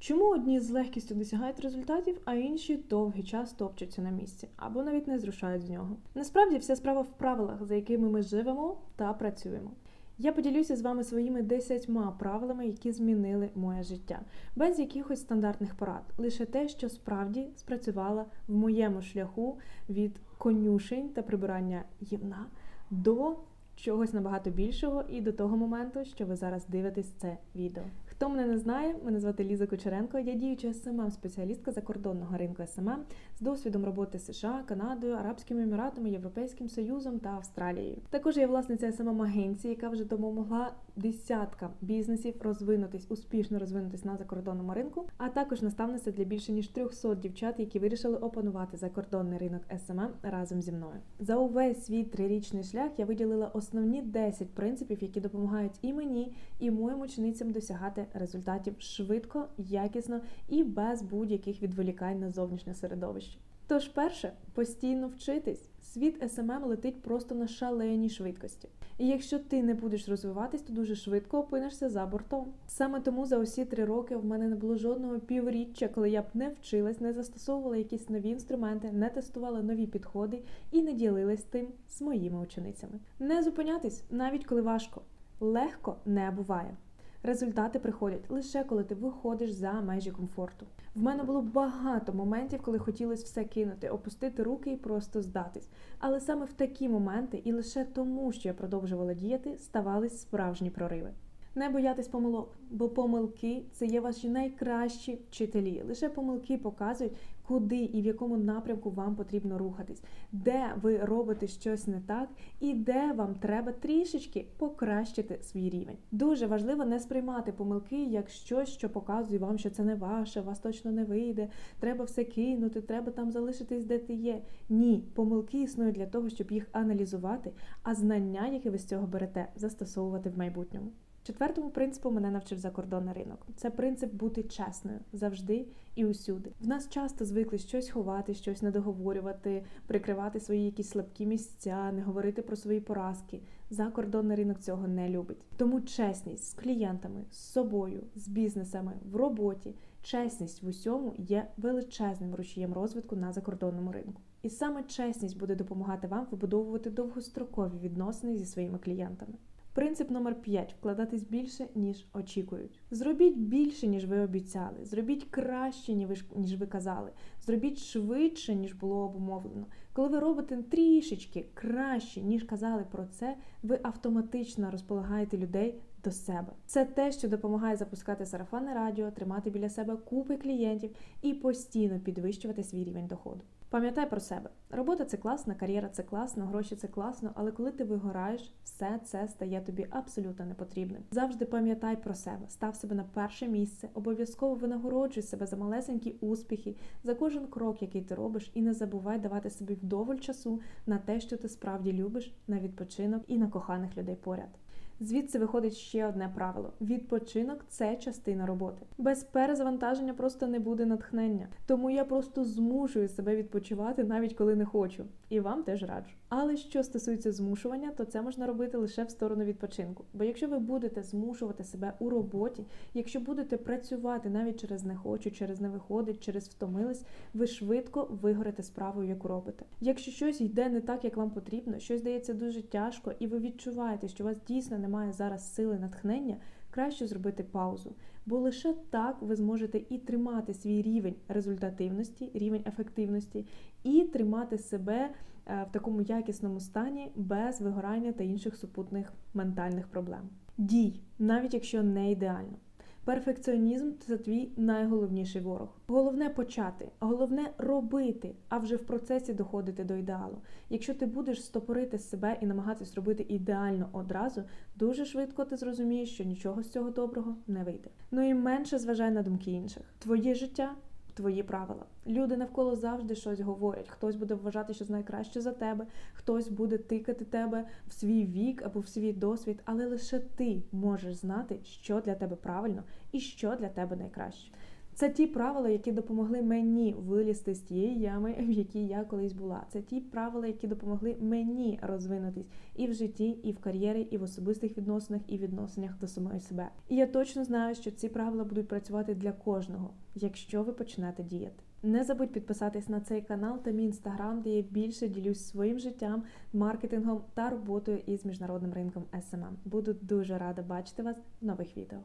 Чому одні з легкістю досягають результатів, а інші довгий час топчуться на місці або навіть не зрушають з нього? Насправді вся справа в правилах, за якими ми живемо та працюємо. Я поділюся з вами своїми десятьма правилами, які змінили моє життя, без якихось стандартних порад, лише те, що справді спрацювало в моєму шляху від конюшень та прибирання гівна до чогось набагато більшого і до того моменту, що ви зараз дивитесь це відео. Хто мене не знає, мене звати Ліза Кучеренко, я діюча СММ спеціалістка закордонного ринку СММ з досвідом роботи США, Канадою, Арабськими Еміратами, Європейським Союзом та Австралією. Також я власниця СММ агенції, яка вже допомогла десяткам бізнесів розвинутись, успішно розвинутись на закордонному ринку, а також наставниця для більше ніж 300 дівчат, які вирішили опанувати закордонний ринок СММ разом зі мною. За увесь свій трирічний шлях я виділила основні 10 принципів, які допомагають і мені, і моїм ученицям досягати результатів швидко, якісно і без будь-яких відволікань на зовнішнє середовище. Тож, перше, постійно вчитись. Світ СММ летить просто на шаленій швидкості. І якщо ти не будеш розвиватись, то дуже швидко опинишся за бортом. Саме тому за усі три роки в мене не було жодного півріччя, коли я б не вчилась, не застосовувала якісь нові інструменти, не тестувала нові підходи і не ділилась тим з моїми ученицями. Не зупинятись, навіть коли важко. Легко не буває. Результати приходять лише коли ти виходиш за межі комфорту. В мене було багато моментів, коли хотілося все кинути, опустити руки і просто здатись. Але саме в такі моменти, і лише тому, що я продовжувала діяти, ставались справжні прориви. Не боятись помилок, бо помилки це є ваші найкращі вчителі. Лише помилки показують, куди і в якому напрямку вам потрібно рухатись, де ви робите щось не так, і де вам треба трішечки покращити свій рівень. Дуже важливо не сприймати помилки як щось, що показує вам, що це не ваше, вас точно не вийде. Треба все кинути, треба там залишитись, де ти є. Ні, помилки існують для того, щоб їх аналізувати, а знання, які ви з цього берете, застосовувати в майбутньому. Четвертому принципу мене навчив закордонний ринок. Це принцип бути чесною завжди і усюди. В нас часто звикли щось ховати, щось недоговорювати, прикривати свої якісь слабкі місця, не говорити про свої поразки. Закордонний ринок цього не любить. Тому чесність з клієнтами, з собою, з бізнесами в роботі, чесність в усьому є величезним рушієм розвитку на закордонному ринку. І саме чесність буде допомагати вам вибудовувати довгострокові відносини зі своїми клієнтами. Принцип номер 5. вкладатись більше, ніж очікують. Зробіть більше, ніж ви обіцяли. Зробіть краще, ніж ви казали. Зробіть швидше, ніж було обумовлено. Коли ви робите трішечки краще, ніж казали про це, ви автоматично розполагаєте людей до себе. Це те, що допомагає запускати сарафанне радіо, тримати біля себе купи клієнтів і постійно підвищувати свій рівень доходу. Пам'ятай про себе. Робота це класна, кар'єра це класно, гроші це класно, але коли ти вигораєш, все це стає тобі абсолютно непотрібним. Завжди пам'ятай про себе, став себе на перше місце, обов'язково винагороджуй себе за малесенькі успіхи, за кожен крок, який ти робиш, і не забувай давати собі вдоволь часу на те, що ти справді любиш, на відпочинок і на коханих людей поряд. Звідси виходить ще одне правило: відпочинок це частина роботи. Без перезавантаження просто не буде натхнення. Тому я просто змушую себе відпочивати, навіть коли не хочу. І вам теж раджу. Але що стосується змушування, то це можна робити лише в сторону відпочинку. Бо якщо ви будете змушувати себе у роботі, якщо будете працювати навіть через не хочу, через не виходить, через втомились, ви швидко вигорите справою, яку робите. Якщо щось йде не так, як вам потрібно, щось здається дуже тяжко, і ви відчуваєте, що у вас дійсно немає зараз сили натхнення, краще зробити паузу. Бо лише так ви зможете і тримати свій рівень результативності, рівень ефективності, і тримати себе в такому якісному стані без вигорання та інших супутних ментальних проблем. Дій, навіть якщо не ідеально. Перфекціонізм це твій найголовніший ворог. Головне почати, головне робити, а вже в процесі доходити до ідеалу. Якщо ти будеш стопорити себе і намагатись робити ідеально одразу, дуже швидко ти зрозумієш, що нічого з цього доброго не вийде. Ну і менше зважай на думки інших. Твоє життя твої правила. Люди навколо завжди щось говорять. Хтось буде вважати, що знає краще за тебе, хтось буде тикати тебе в свій вік або в свій досвід, але лише ти можеш знати, що для тебе правильно і що для тебе найкраще. Це ті правила, які допомогли мені вилізти з тієї ями, в якій я колись була. Це ті правила, які допомогли мені розвинутись і в житті, і в кар'єрі, і в особистих відносинах, і відносинах до самої себе. І я точно знаю, що ці правила будуть працювати для кожного, якщо ви почнете діяти. Не забудь підписатись на цей канал та мій інстаграм, де я більше ділюсь своїм життям, маркетингом та роботою із міжнародним ринком SMM. Буду дуже рада бачити вас в нових відео.